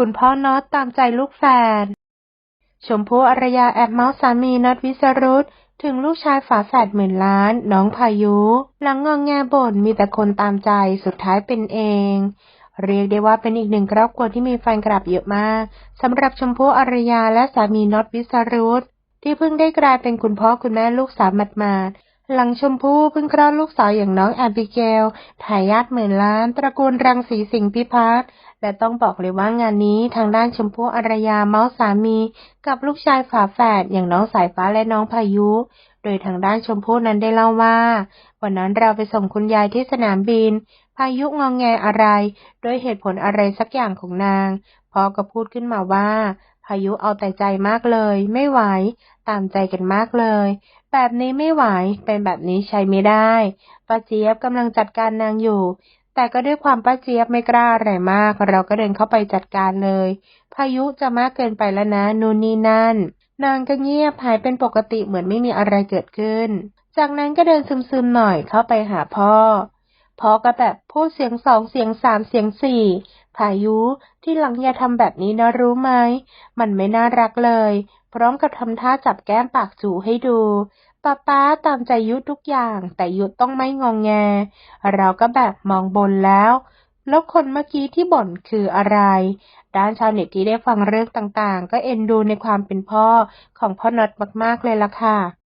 คุณพ่อน็อตตามใจลูกแฝดชมพู่อารยาแอบเมาส์สามีน็อตวิสรุตถึงลูกชายฝาแฝดหมื่นล้าน น้องพายุ หลังงองแงบ่นมีแต่คนตามใจสุดท้ายเป็นเอง เรียกได้ว่าเป็นอีกหนึ่งครอบครัวที่มีแฟนคลับเยอะมากสำหรับชมพู่อารยาและสามีน็อตวิสรุตที่เพิ่งได้กลายเป็นคุณพ่อคุณแม่ลูกสาวหมาดๆหลังชมพู่เพิ่งคลอดลูกสาวอย่างน้องแอบิเกลทายาทหมื่นล้าน ตระกูลรังสีสิงพิพัฒน์ และต้องบอกเลยว่างานนี้ทางด้านชมพู่อารยาเมาส์สามี กับลูกชายฝาแฝดอย่างน้องสายฟ้าและน้องพายุ โดยทางด้านชมพู่นั้นได้เล่าว่า วันนั้นเราไปส่งคุณยายที่สนามบิน พายุงองแงอะไรด้วยเหตุผลอะไรสักอย่างของนางพอก็พูดขึ้นมาว่า พายุเอาแต่ใจมากเลย ไม่ไหว ตามใจกันมากเลย แบบนี้ไม่ไหวเป็นแบบนี้ใช้ไม่ได้ป้าเจี๊ยบกำลังจัดการนางอยู่ แต่ก็ด้วยความป้าเจี๊ยบไม่กล้าอะไรมาก เราก็เดินเข้าไปจัดการเลย พายุจะมากเกินไปแล้วนะ นู่นนี่นั่น นางก็เงียบหายเป็นปกติเหมือนไม่มีอะไรเกิดขึ้น จากนั้นก็เดินซึมๆหน่อยเข้าไปหาพ่อ พ่อก็แบบพูดเสียงสองเสียงสามเสียงสี่พายุที่หลังอย่าทำแบบนี้นะรู้ไหม มันไม่น่ารักเลย พร้อมกับทำท่าจับแก้มปากจูให้ดู ป้าป้าตามใจยุทธทุกอย่าง แต่ยุทธต้องไม่งองแง เราก็แบบมองบนแล้ว แล้วคนเมื่อกี้ที่บ่นคืออะไร ด้านชาวเน็ตที่ได้ฟังเรื่องต่างๆ ก็เอ็นดูในความเป็นพ่อของพ่อน็อตมากๆเลยล่ะค่ะ